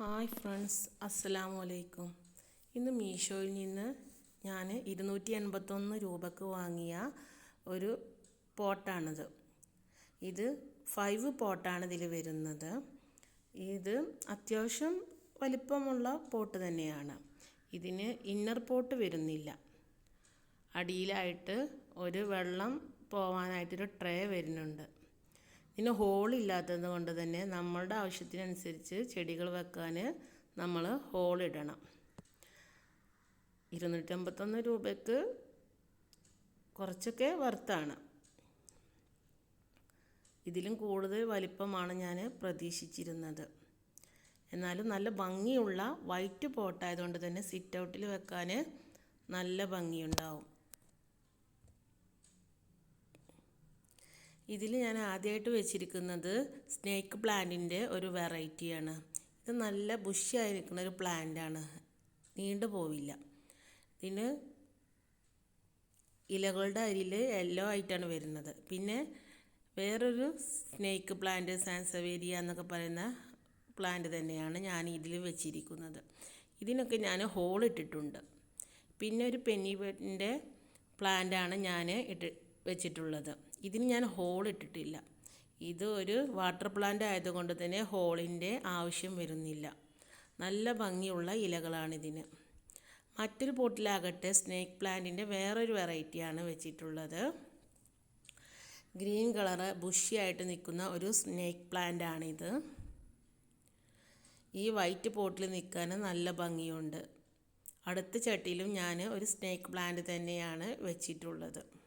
Hi friends അസ്സലാമു അലൈക്കും ഇന്ന് മീഷോയിൽ നിന്ന് ഞാൻ ഇരുന്നൂറ്റി എൺപത്തൊന്ന് രൂപക്ക് വാങ്ങിയ ഒരു പോട്ടാണിത്. ഇത് ഫൈവ് പോട്ടാണ് ഇതിൽ വരുന്നത്. ഇത് അത്യാവശ്യം വലിപ്പമുള്ള പോട്ട് തന്നെയാണ്. ഇതിന് ഇന്നർ പോട്ട് വരുന്നില്ല. അടിയിലായിട്ട് ഒരു വെള്ളം പോവാനായിട്ടൊരു ട്രേ വരുന്നുണ്ട്. ഇതിന് ഹോളില്ലാത്തത് കൊണ്ട് തന്നെ നമ്മളുടെ ആവശ്യത്തിനനുസരിച്ച് ചെടികൾ വെക്കാൻ നമ്മൾ ഹോളിടണം ഇരുന്നൂറ്റമ്പത്തൊന്ന് രൂപയ്ക്ക് കുറച്ചൊക്കെ വർത്താണ് ഇതിലും കൂടുതൽ വലിപ്പമാണ് ഞാൻ പ്രതീക്ഷിച്ചിരുന്നത്. എന്നാലും നല്ല ഭംഗിയുള്ള വൈറ്റ് പോട്ടായതുകൊണ്ട് തന്നെ സിറ്റ് ഔട്ടിൽ വെക്കാൻ നല്ല ഭംഗിയുണ്ടാവും. ഇതിൽ ഞാൻ ആദ്യമായിട്ട് വെച്ചിരിക്കുന്നത് സ്നേക്ക് പ്ലാന്റിന്റെ ഒരു വെറൈറ്റിയാണ് ഇത് നല്ല ബുഷിയായിരിക്കുന്ന ഒരു പ്ലാന്റാണ് നീണ്ടു പോവില്ല. ഇതിന് ഇലകളുടെ അരിയിൽ യെല്ലോ ആയിട്ടാണ് വരുന്നത്. പിന്നെ വേറൊരു സ്നേക്ക് പ്ലാന്റ് സാൻസവേരിയ എന്നൊക്കെ പറയുന്ന പ്ലാന്റ് തന്നെയാണ് ഞാൻ ഇതിൽ വെച്ചിരിക്കുന്നത്. ഇതിനൊക്കെ ഞാൻ ഹോൾ ഇട്ടിട്ടുണ്ട്. പിന്നെ ഒരു പെന്നിന്റെ പ്ലാന്റാണ് ഞാൻ ഇട്ട് വെച്ചിട്ടുള്ളത്. ഇതിന് ഞാൻ ഹോൾ ഇട്ടിട്ടില്ല. ഇത് ഒരു വാട്ടർ പ്ലാന്റ് ആയതുകൊണ്ട് തന്നെ ഹോളിന്റെ ആവശ്യം വരുന്നില്ല. നല്ല ഭംഗിയുള്ള ഇലകളാണിതിന് മറ്റൊരു പോട്ടിലാകട്ടെ സ്നേക്ക് പ്ലാന്റിന്റെ വേറൊരു വെറൈറ്റിയാണ് വെച്ചിട്ടുള്ളത്. ഗ്രീൻ കളറ് ബുഷിയായിട്ട് നിൽക്കുന്ന ഒരു സ്നേക്ക് പ്ലാന്റ് ആണിത്. ഈ വൈറ്റ് പോട്ടിൽ നിൽക്കാൻ നല്ല ഭംഗിയുണ്ട്. അടുത്ത ചട്ടിയിലും ഞാൻ ഒരു സ്നേക്ക് പ്ലാന്റ് തന്നെയാണ് വെച്ചിട്ടുള്ളത്.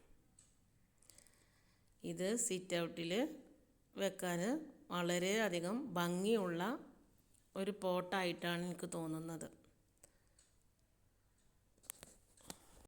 ഇത് സിറ്റ് ഔട്ടിൽ വെക്കാൻ വളരെയധികം ഭംഗിയുള്ള ഒരു പോട്ടായിട്ടാണ് എനിക്ക് തോന്നുന്നത്.